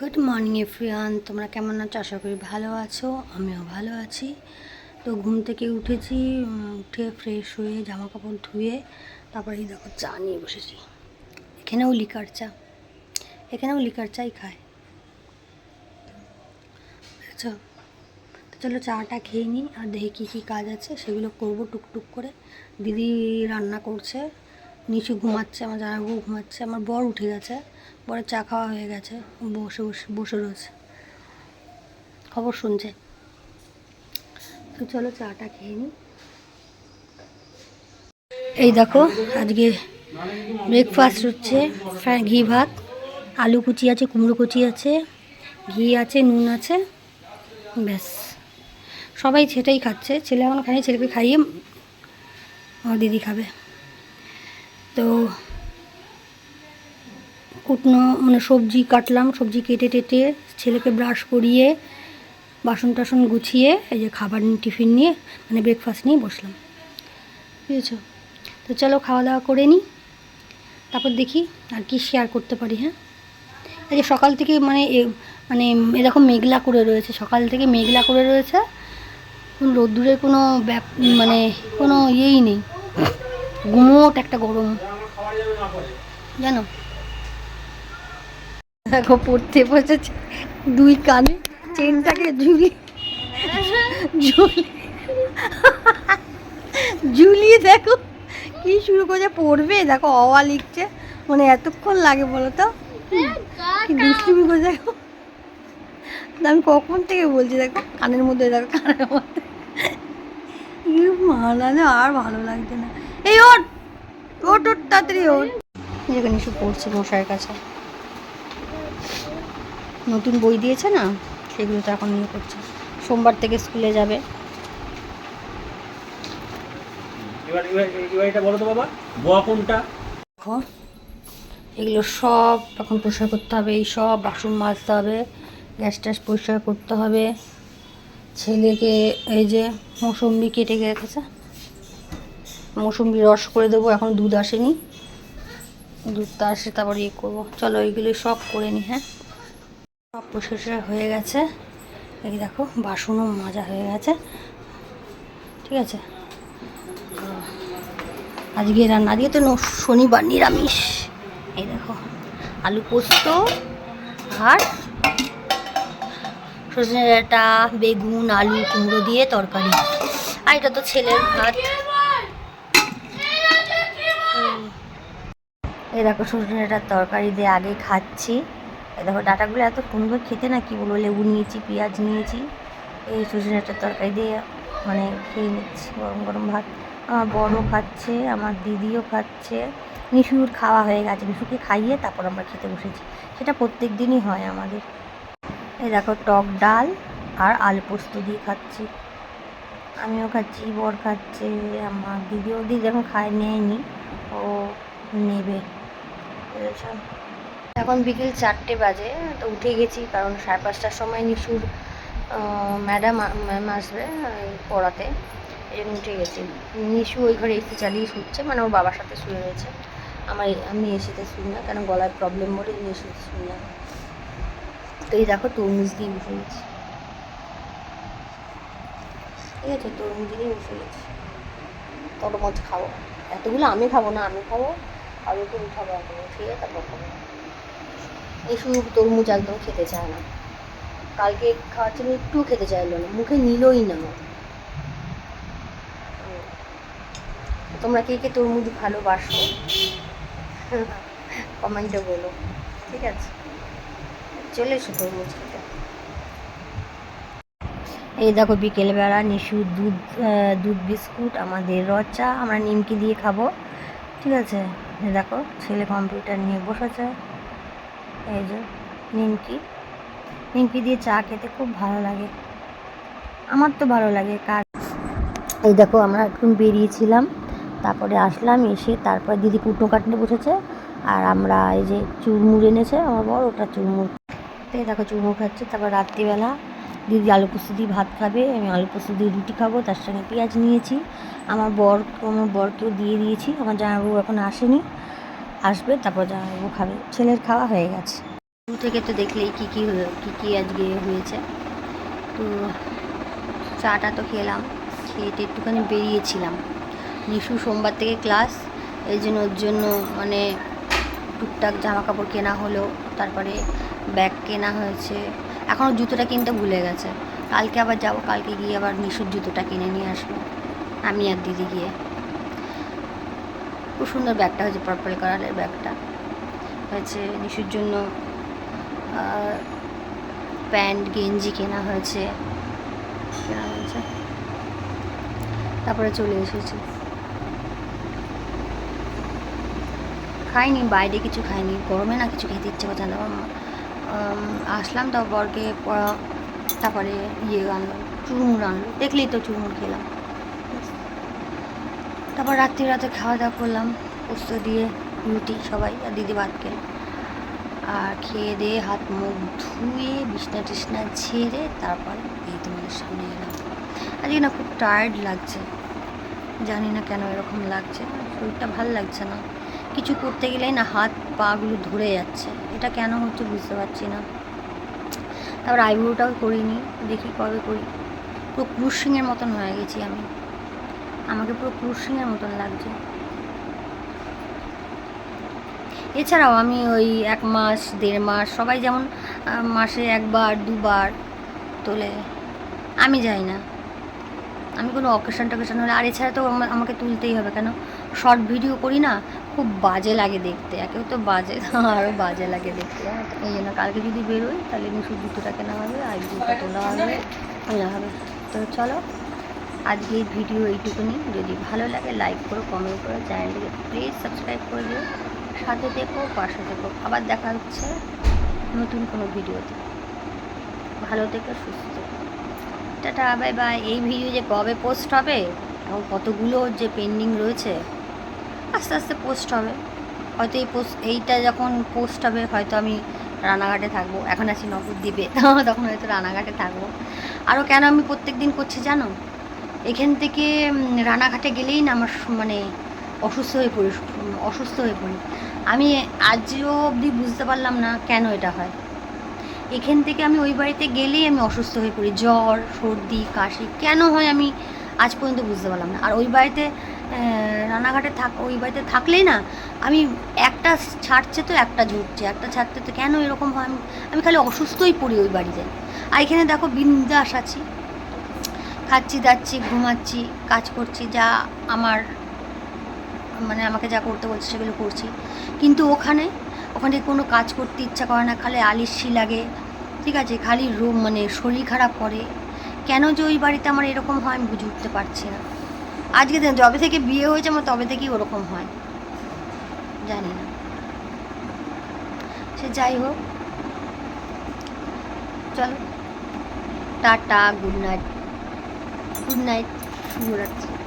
Good morning এফরিয়ান তোমরা কেমন আছো? আশা করি ভালো আছো। আমিও ভালো আছি। তো ঘুম থেকে উঠেছি উঠে ফ্রেশ হয়ে জামা কাপড় ধুয়ে তারপরে এই দেখো চা নিয়ে বসেছি। এখানেও লিকার চা। এখানেও লিকার চাই খায়। বুঝেছ? তো চলো চাটা খেয়ে নিই আর দেখি কী কী কাজ আছে। সেগুলো করব টুকটুক করে। দিদি রান্না করছে। নিচু ঘুমাচ্ছে, আমার জামাইবাবু ঘুমাচ্ছে, আমার বর উঠে গেছে। বরের চা খাওয়া হয়ে গেছে, বসে বসে বসে রয়েছে। খবর শুনছে। তো চলো চাটা খেয়ে নিই এই দেখো, আজকে ব্রেকফাস্ট হচ্ছে ঘি, ভাত। আলু কুচি আছে, কুমড়ো কুচি আছে, ঘি আছে, নুন আছে, ব্যাস। সবাই সেটাই খাচ্ছে, ছেলে এখন খাই ছেলেকে খাইয়ে আমার দিদি খাবে। তো কুটনো মানে সবজি কাটলাম, সবজি কেটে টেটে ছেলেকে ব্রাশ করিয়ে, বাসন টাসন গুছিয়ে, এই যে খাবার টিফিন নিয়ে মানে ব্রেকফাস্ট নিয়ে বসলাম। বুঝেছ? তো চলো খাওয়া দাওয়া করে নিই তারপর দেখি আর কি শেয়ার করতে পারি হ্যাঁ? এই যে সকাল থেকে মানে মানে এরকম মেঘলা করে রয়েছে, সকাল থেকে মেঘলা করে রয়েছে রোদ্দুরের কোনো ব্যাপ মানে কোনো ইয়েই নেই। গুমোট একটা গরম। জানো? দেখো, পড়তে বসেছে। দুই কানে চেনটাকে ঝুলি ঝুলি ঝুলিয়ে দেখো কি শুরু করে পড়বে? দেখো অওয়া লিখছে। মানে এতক্ষণ লাগে বলো তো? দুষ্টুমি করে দেখো। আমি কখন থেকে বলছি দেখো? কানের মধ্যে দেখো, কানের মধ্যে। আর ভালো লাগছে না। এই ওট ওট ওট তাড়াতাড়ি ওট যেখানে এসে পড়ছে মশাইয়ের কাছে। নতুন বই দিয়েছে না? সেগুলো তো এখন নিয়ে করছে। সোমবার থেকে স্কুলে যাবে। এগুলো সব এখন পরিষ্কার করতে হবে। এই সব বাসন মাজতে হবে গ্যাস ট্যাস পরিষ্কার করতে হবে। ছেলেকে এই যে মৌসম্বি কেটে রেখেছে মৌসম্বি রস করে দেবো, এখন দুধ আসেনি। দুধটা আসে তারপর ইয়ে করব। চলো এইগুলো সব করে নিই হ্যাঁ? সব পরিষ্কার হয়ে গেছে। এই দেখো, বাসনও মাজা হয়ে গেছে। ঠিক আছে? আজকে রান্না, আজকে তো ন- শনিবার, নিরামিষ। এই দেখো, আলু পোস্ত আর সজনে ডাঁটা, বেগুন, আলু কুমড়ো দিয়ে তরকারি। আর এটা তো ছেলের ভাত। এই দেখো সজনে ডাঁটার তরকারি দিয়ে আগে খাচ্ছি। এই দেখো ডাটাগুলো এত সুন্দর খেতে না কি বলব, লেবু নিয়েছি, পেঁয়াজ নিয়েছি। এই সজনে ডাঁটার তরকারি দিয়ে মানে খেয়ে নিচ্ছি গরম গরম ভাত। আমার বড়ও খাচ্ছে, আমার দিদিও খাচ্ছে। নিশুর খাওয়া হয়ে গেছে, নিশুকে খাইয়ে তারপর আমরা খেতে বসেছি। সেটা প্রত্যেক দিনই হয় আমাদের। এই দেখো টক ডাল আর আলু পোস্ত দিয়ে খাচ্ছি। আমিও খাচ্ছি, বর খাচ্ছে, আমার দিদিও, দিদি এখন খায়, নেয়নি। ও নেবে। এখন বিকেল চারটে বাজে, তো উঠে গেছি কারণ সাড়ে পাঁচটার সময় নিশুর ম্যাডাম ম্যাম আসবে পড়াতে। এই জন্য উঠে গেছি। নিশু ওই ঘরে এসি চালিয়ে শুচ্ছে মানে ওর বাবার সাথে শুয়ে রয়েছে। আমার আমি এসিতে শুই না, কেন গলায় প্রবলেম বলে এসিতে শুই না। তো এই দেখো তরমুজ দিয়ে বসে গেছি। ঠিক আছে তরমুজ দিয়ে বসে গেছি। তরমুজ খাব। এতগুলো আমি খাব না, আমি খাব? আর ওকে উঠাবো এখন উঠিয়ে তারপর খাব এই শুধু তরমুজ একদম খেতে চায় না। কালকে খাওয়ার জন্য একটু খেতে চাইলো না, মুখে নিলই না। তোমরা কে কে তরমুজ ভালোবাসো? কমেন্টে বলো, ঠিক আছে? চলে এসো তরমুজ খেতে। এই দেখো বিকেলবেলা নিশু দুধ দুধ বিস্কুট, আমাদের রচা, আমরা নিমকি দিয়ে খাব, ঠিক আছে? দেখো, ছেলে কম্পিউটার নিয়ে বসেছে। এই যে, নিমকি। নিমকি দিয়ে চা খেতে খুব ভালো লাগে। আমার তো ভালো লাগে কাজ। এই দেখো, আমরা একটু বেরিয়েছিলাম। তারপরে আসলাম, এসে তারপরে দিদি কুটনো কাটনে বসেছে। আর আমরা এই যে চুরমুর এনেছে, আমার বড় ওটা চুরমুর এই দেখো চুরমুর খাচ্ছে। তারপর রাত্রিবেলা দিদি আলু পোস্ত দিয়ে ভাত খাবে, আমি আলু পোস্ত দিয়ে রুটি খাব, তার সঙ্গে পেঁয়াজ নিয়েছি। আমার বর, আমার বরকেও দিয়ে দিয়েছি, আমার জামাইবাবু এখন আসেনি, আসবে, তারপর জামাইবাবু খাবে। ছেলের খাওয়া হয়ে গেছে। শুরু থেকে তো দেখলেই কী কী হলো, কী কী আজকে হয়েছে। তো চাটা তো খেলাম, খেয়ে একটুখানি বেরিয়েছিলাম। নিশু সোমবার থেকে ক্লাস, এই জন্য ওর জন্য মানে টুকটাক জামা কাপড় কেনা হলো, তারপরে ব্যাগ কেনা হয়েছে এখনও জুতোটা কিনতে ভুলে গেছে। কালকে আবার যাব কালকে গিয়ে আবার নিশুর জুতোটা কিনে নিয়ে আসব। আমি আর দিদি গিয়ে। খুব সুন্দর ব্যাগটা হয়েছে পার্পল কালারের ব্যাগটা। হয়েছে নিশুর জন্য প্যান্ট গেঞ্জি কেনা হয়েছে। কেনা হয়েছে। তারপরে চলে এসেছি। খাইনি বাইরে কিছু খাইনি। গরমে না কিছু খেতে ইচ্ছে করছে না। উম, আসলাম তো বরকে পড়া- তারপরে ইয়ে আনলো চুরমুর আনলো দেখলেই তো চুরমুর খেলাম। তারপর রাত্রি রাতে খাওয়া দাওয়া করলাম, পোস্ত দিয়ে, রুটি, সবাই, আর দিদি ভাত খেলাম আর খেয়ে দিয়ে হাত মুখ ধুয়ে, বিছনা টিছনা ঝেড়ে তারপর এই তোমাদের সামনে এলাম। আজকে না খুব টায়ার্ড লাগছে। জানি না কেন এরকম লাগছে, শরীরটা ভালো লাগছে না। কিছু করতে গেলেই না হাত পাগুলো ধরে যাচ্ছে। এটা কেন হচ্ছে বুঝতে পারছি না। তারপর আইব্রোটাও করিনি, দেখি কবে করি। পুরো ক্রুশিংয়ের মতন হয়ে গেছি আমি। আমাকে পুরো ক্রুশিংয়ের মতন লাগছে। এছাড়াও আমি ওই এক মাস, দেড় মাস, সবাই যেমন মাসে একবার, দুবার তোলে। আমি যাই না। আমি কোনো অকেশন টকেশন হলে, আর এছাড়া তো আমাকে তুলতেই হবে কেন? শর্ট ভিডিও করি না খুব বাজে লাগে দেখতে। একেও তো বাজে আরও বাজে লাগে দেখতে এই জন্য কালকে যদি বেরোই, তাহলে নিশুর জুতোটা কেনা হবে, আর জুতো তোলা হবে কেনা হবে। তো চলো আজকে এই ভিডিও এইটুকুনি। যদি ভালো লাগে লাইক করো কমেন্ট করো চ্যানেলটিকে প্লিজ সাবস্ক্রাইব করে দিও। সাথে দেখো পাশে দেখো আবার দেখা হচ্ছে নতুন কোনো ভিডিওতে। ভালো থেকো, সুস্থ টাটা বাই বাই এই ভিডিও যে কবে পোস্ট হবে, এবং কতগুলো যে পেন্ডিং রয়েছে আস্তে আস্তে পোস্ট হবে। হয়তো এই পোস্ট এইটা যখন পোস্ট হবে, হয়তো আমি রানাঘাটে থাকব। এখন আছি নবদ্বীপে তখন হয়তো রানাঘাটে থাকব। আরও কেন আমি প্রত্যেক দিন করছি জানো? এখান থেকে রানাঘাটে গেলেই না আমার মানে অসুস্থ হয়ে পড়ি অসুস্থ হয়ে পড়ি। আমি আজও অবধি বুঝতে পারলাম না কেন এটা হয়। এখান থেকে আমি ওই বাড়িতে গেলেই আমি অসুস্থ হয়ে পড়ি। জ্বর, সর্দি, কাশি, কেন হয় আমি আজ পর্যন্ত বুঝতে পারলাম না। আর ওই বাড়িতে রানাঘাটে থাক, ওই বাড়িতে থাকলেই না, আমি একটা ছাড়ছে তো একটা ঝুঁকছে একটা ছাড়তে তো কেন এরকম হয়? আমি আমি খালি অসুস্থই পড়ি ওই বাড়িতে। আর এখানে দেখো বিন্দাস আছি। খাচ্ছি, দাচ্ছি, ঘুমাচ্ছি, কাজ করছি, যা আমার মানে আমাকে যা করতে বলছে সেগুলো করছি। কিন্তু ওখানে ওখানে কোনো কাজ করতে ইচ্ছা করে না, খালি আলিসি লাগে। ঠিক আছে, খালি রোগ মানে শরীর খারাপ করে। কেন যে ওই বাড়িতে আমার এরকম হয় আমি বুঝে উঠতে পারছি না। আজকে দিন যবে থেকে বিয়ে হয়েছে, আমার তবে থেকেই ওরকম হয়। জানি না। সে যাই হোক। চলো। Tata, good night. Good night, শুভরাত্রি।